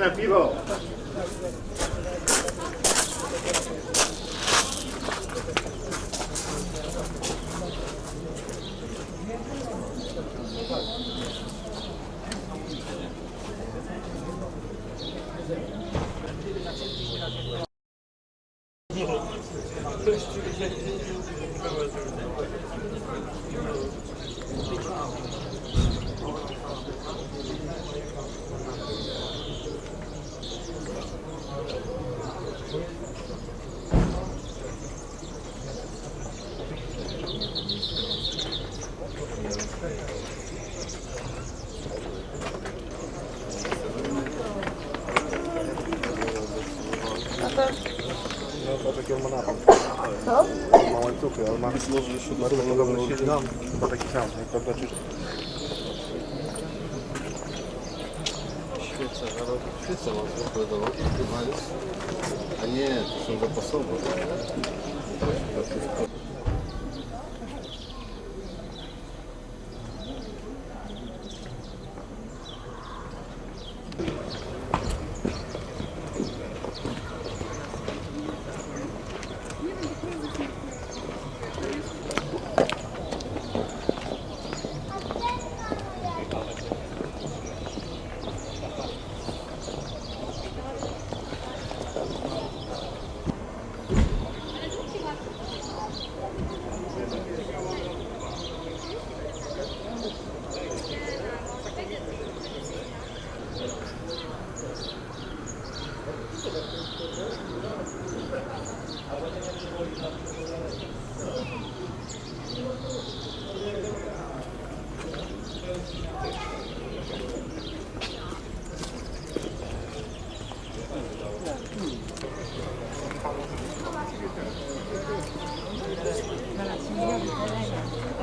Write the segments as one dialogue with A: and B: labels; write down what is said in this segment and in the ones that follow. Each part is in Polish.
A: Idziemy na piwo.
B: No Chyba taki sam, jak prawda czy...
C: Świece, ale świece mam zapowiadało. Chyba jest. A nie, to są zapasowe.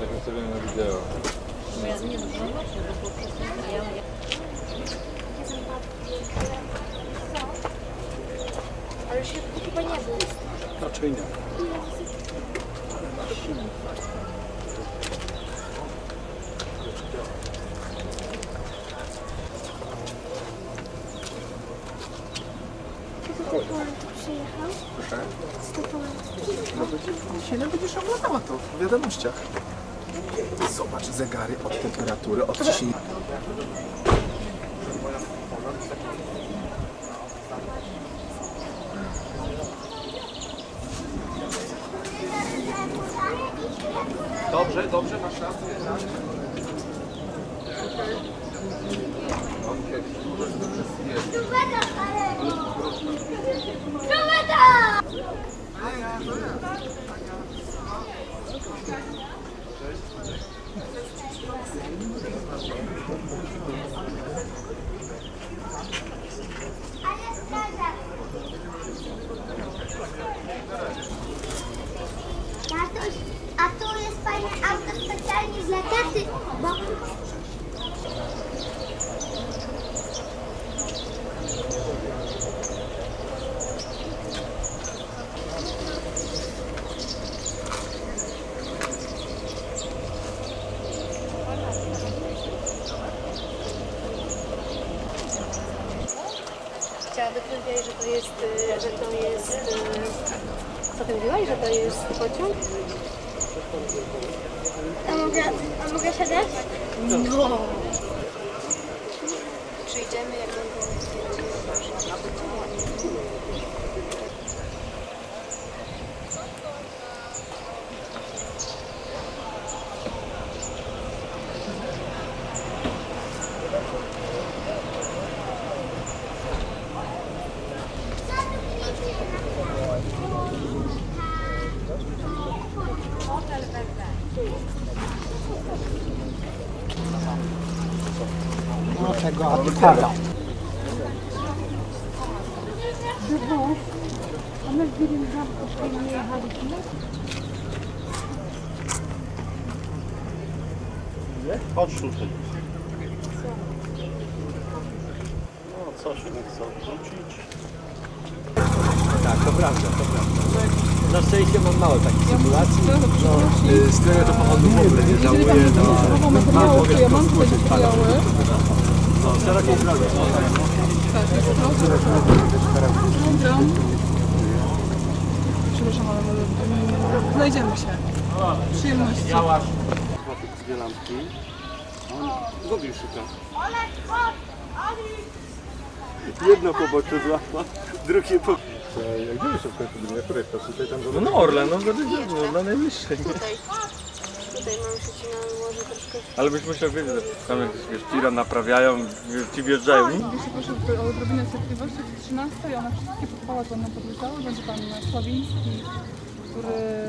C: Jak ustawiamy na wideo.
D: Ale już chyba nie był.
B: Raczej nie.
D: Stefan tu przyjechał.
B: Proszę?
D: Stefan.
B: No dzisiaj nie będziesz oglądała to w wiadomościach. Zobacz zegary od temperatury, od ciśnienia. Dobrze, dobrze, masz rację.
D: Tatuś, a tu jest fajne auto specjalnie dla taty, bo...
E: Chciałaby powiedzieć, że to jest, y, że to jest, y, co ty mówiłaś, że to jest pociąg?
D: A mogę, a mogę siadać?
E: No. Przyjdziemy, jak będą
B: Chodź tutaj. No, coś mi chce odwrócić.
A: Tak, to prawda, to prawda. Na szczęście mam mało takich sytuacji. No, y, z którego to powodu w ogóle nie żałuję. No,
F: to mam tutaj materiały.
A: no, szerokiej
F: Przepraszam, ale mm, znajdziemy się. Przyjemności.
B: Chłopiec dwie lampki. On Gobił szuka. Jedno pobocze złapał, drugie po...
G: No na Orle, no wtedy no, na najwyższej.
E: tutaj. Tutaj mam przycinane może troszkę
G: Ale byś musiał wiedzieć, że tam jakieś wiesz, tira naprawiają, ci wjeżdżają. Nie?
F: Jeszcze proszę o odrobinę cierpliwości. Jest 13 i one wszystkie pod pałac będą podjeżdżały. Będzie pan Sławiński, który...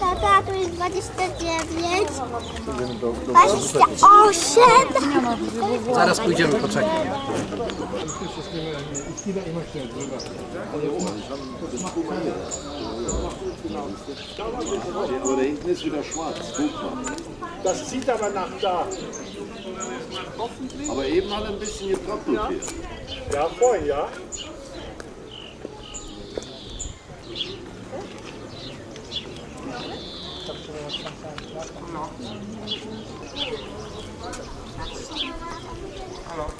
D: Tata, tu jest 29, 28.
A: Zaraz pójdziemy poczekać.
H: Aber da hinten ist wieder schwarz. Guck mal.
B: Das zieht aber nach da.
H: Aber eben hat er ein bisschen getrocknet hier.
B: Ja, vorhin, ja.
I: No. Allora.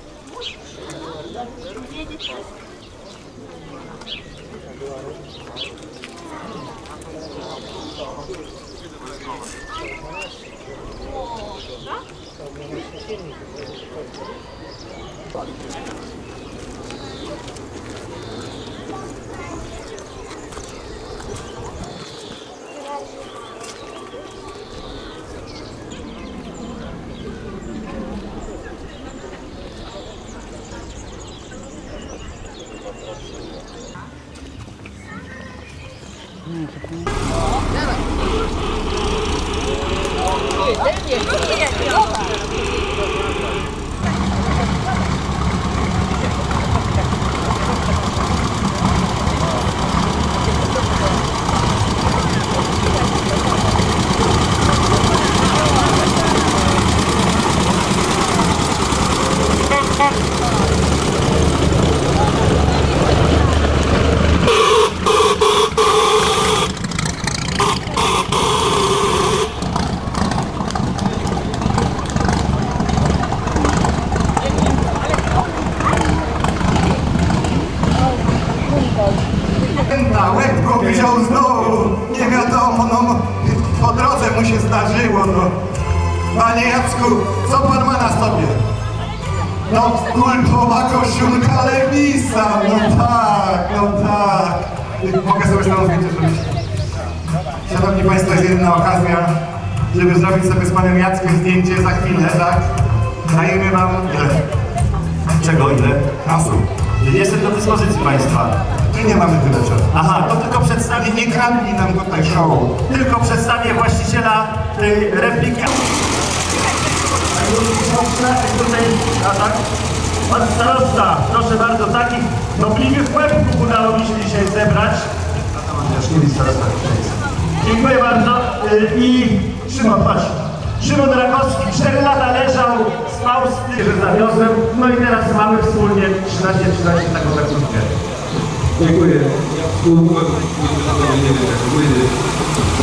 I: Na Jedna okazja, żeby zrobić sobie z panem Jackiem zdjęcie za chwilę, tak? Dajemy wam ile? Czego ile? Czasu.
J: Jestem do dyspozycji Państwa. My nie mamy tyle czasu. Aha, to tylko przedstawię, nie kradnij nam tutaj show. Tylko przedstawię właściciela tej repliki. Tutaj, a tak? Pan starosta, proszę bardzo, takich nobliwych łebków udało mi się dzisiaj zebrać. Jaśniewicz starosta Dziękuję bardzo. Y, I Szymon, patrz. Szymon Rakowski 4 lata leżał, spał z tym, że zawiozłem. No i teraz mamy wspólnie 13-13 taką zakupkę.
G: Dziękuję. Ja współmogłem nie wiem, jak płyny.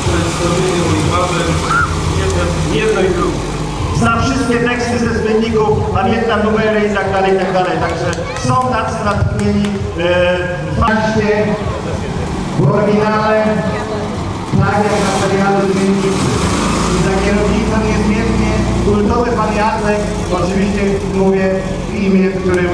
G: Przedstawienie moich marzeń, jedno- i drugie.
J: Zna wszystkie teksty ze słynników, pamięta numery i tak dalej, i tak dalej. Także są tacy natchnieni e, fakcie, w oryginale, tak jak na serialu Dźwięki. I za kierownicą niezmiernie kultowy pan Jacek, oczywiście mówię imię, w którym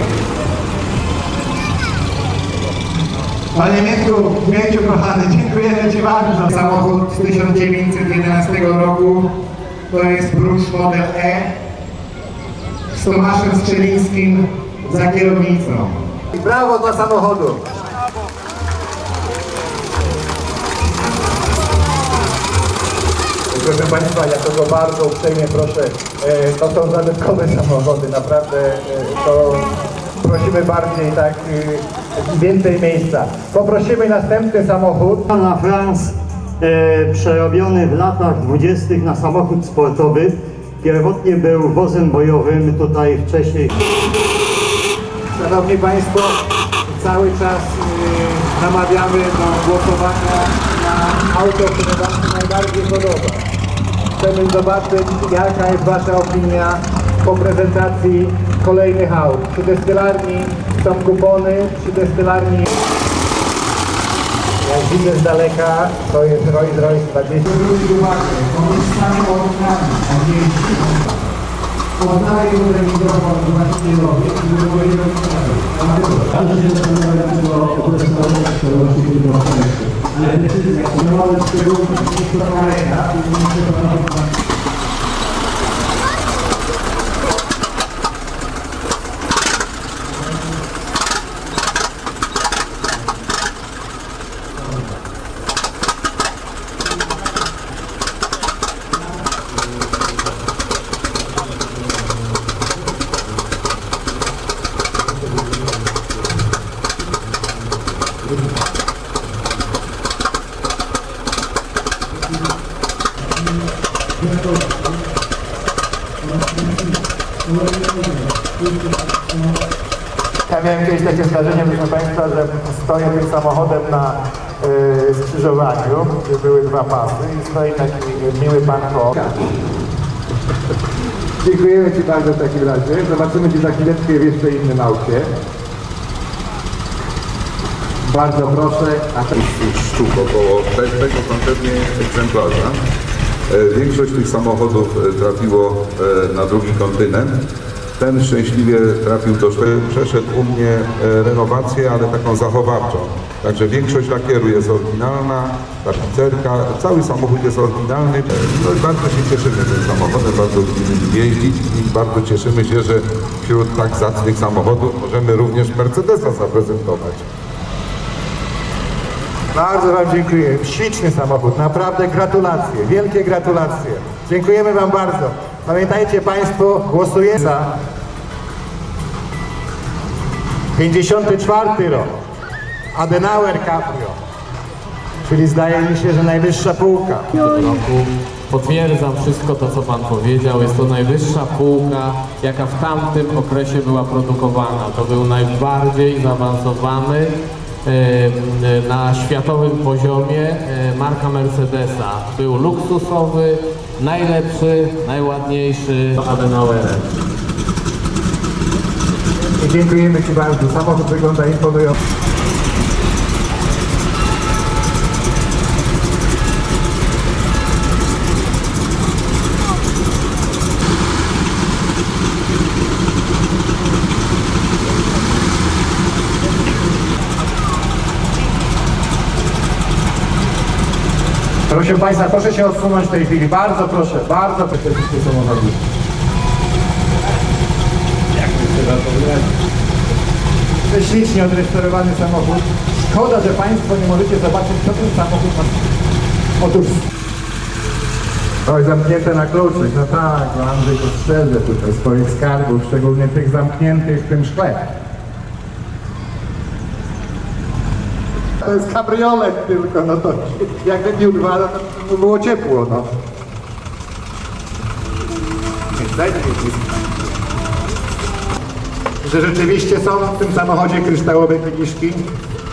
J: Panie Mietku, Mieciu kochany, dziękujemy Ci bardzo. Samochód z 1911 roku to jest Brusz Model E z Tomaszem Strzelińskim za kierownicą. I brawo dla samochodu.
I: Proszę Państwa, ja tego bardzo uprzejmie proszę, e, to są zabytkowe samochody, naprawdę e, to prosimy bardziej tak e, więcej miejsca. Poprosimy następny samochód.
J: Na France przerobiony w latach 20. na samochód sportowy. Pierwotnie był wozem bojowym, tutaj wcześniej
I: Szanowni Państwo, cały czas namawiamy do głosowania na auto, które Wam się najbardziej podoba. Chcemy zobaczyć, jaka jest Wasza opinia po prezentacji kolejnych aut. Przy destylarni są kupony, przy destylarni jak widzę z daleka, to jest Rolls Royce 20. Zwróćcie uwagę, nie Oddaję tutaj mikrofon się to ministra Gracias. Ja miałem kiedyś takie zdarzenie, proszę Państwa, że stoję tym samochodem na y, skrzyżowaniu, gdzie były dwa pasy i stoi taki miły pan koło. Dziękujemy Ci bardzo w takim razie. Zobaczymy Cię za chwileczkę w jeszcze innym aucie. Bardzo proszę. A teraz
K: sztuk około te- tego konkretnie egzemplarza. E, Większość tych samochodów e, trafiło e, na drugi kontynent. Ten szczęśliwie trafił do szkoły, przeszedł u mnie renowację, ale taką zachowawczą. Także większość lakieru jest oryginalna, tapicerka, cały samochód jest oryginalny. No i bardzo się cieszymy tym samochodem, bardzo lubimy jeździć i bardzo cieszymy się, że wśród tak zacnych samochodów możemy również Mercedesa zaprezentować.
I: Bardzo Wam dziękuję. Śliczny samochód, naprawdę gratulacje, wielkie gratulacje. Dziękujemy Wam bardzo. Pamiętajcie Państwo, głosujemy za 54 rok. Adenauer Caprio. Czyli zdaje mi się, że najwyższa półka.
L: Potwierdzam wszystko to, co Pan powiedział. Jest to najwyższa półka, jaka w tamtym okresie była produkowana. To był najbardziej zaawansowany na światowym poziomie marka Mercedesa. Był luksusowy, najlepszy, najładniejszy Adenauerem.
I: Dziękujemy Ci bardzo. Samochód wygląda imponująco. Proszę Państwa, proszę się odsunąć w tej chwili. Bardzo proszę, bardzo proszę wszystkie samochody. prześlicznie odrestaurowany samochód. Szkoda, że Państwo nie możecie zobaczyć, co ten samochód ma. Otóż... Oj, zamknięte na kluczyk. No tak, Andrzej postrzeże tutaj swoich skarbów, szczególnie tych zamkniętych w tym szkle. To jest kabriolet tylko, no to jakby bił dwa, no to by było ciepło, no. Że rzeczywiście są w tym samochodzie kryształowe kieliszki.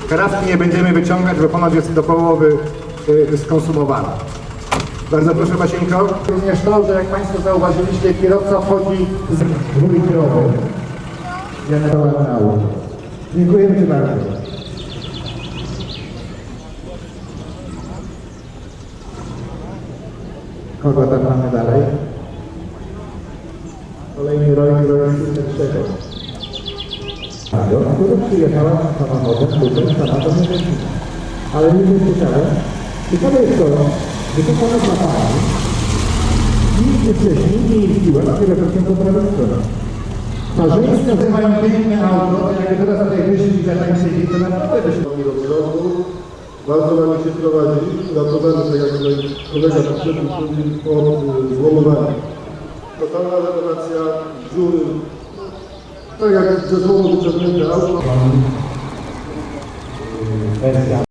I: Karawki nie będziemy wyciągać, bo ponoć jest do połowy y, skonsumowana. Bardzo proszę Basieńko. Również to, że jak Państwo zauważyliście, kierowca wchodzi z. Generału. Dziękujemy Ci bardzo. Kogo mamy dalej? Kolejny rok, rok trzeciego. który przyjechała samochodem, butem, samochodem nie Ale nie jest ciekawe. Ciekawe jest to, że to ponad latami nigdy wcześniej nie jeździła na wielokrotnie po prawej stronie. Parzyńscy mają piękne auto, jak teraz na tej wyższej i zatańczyli, to naprawdę by się
C: Bardzo nami się prowadzi, ratowany, tak jak tutaj kolega poprzedni mówił, od y, złomowania. Totalna rewelacja dziury, tak jak ze złomu wyciągnięte auto.
I: Wersja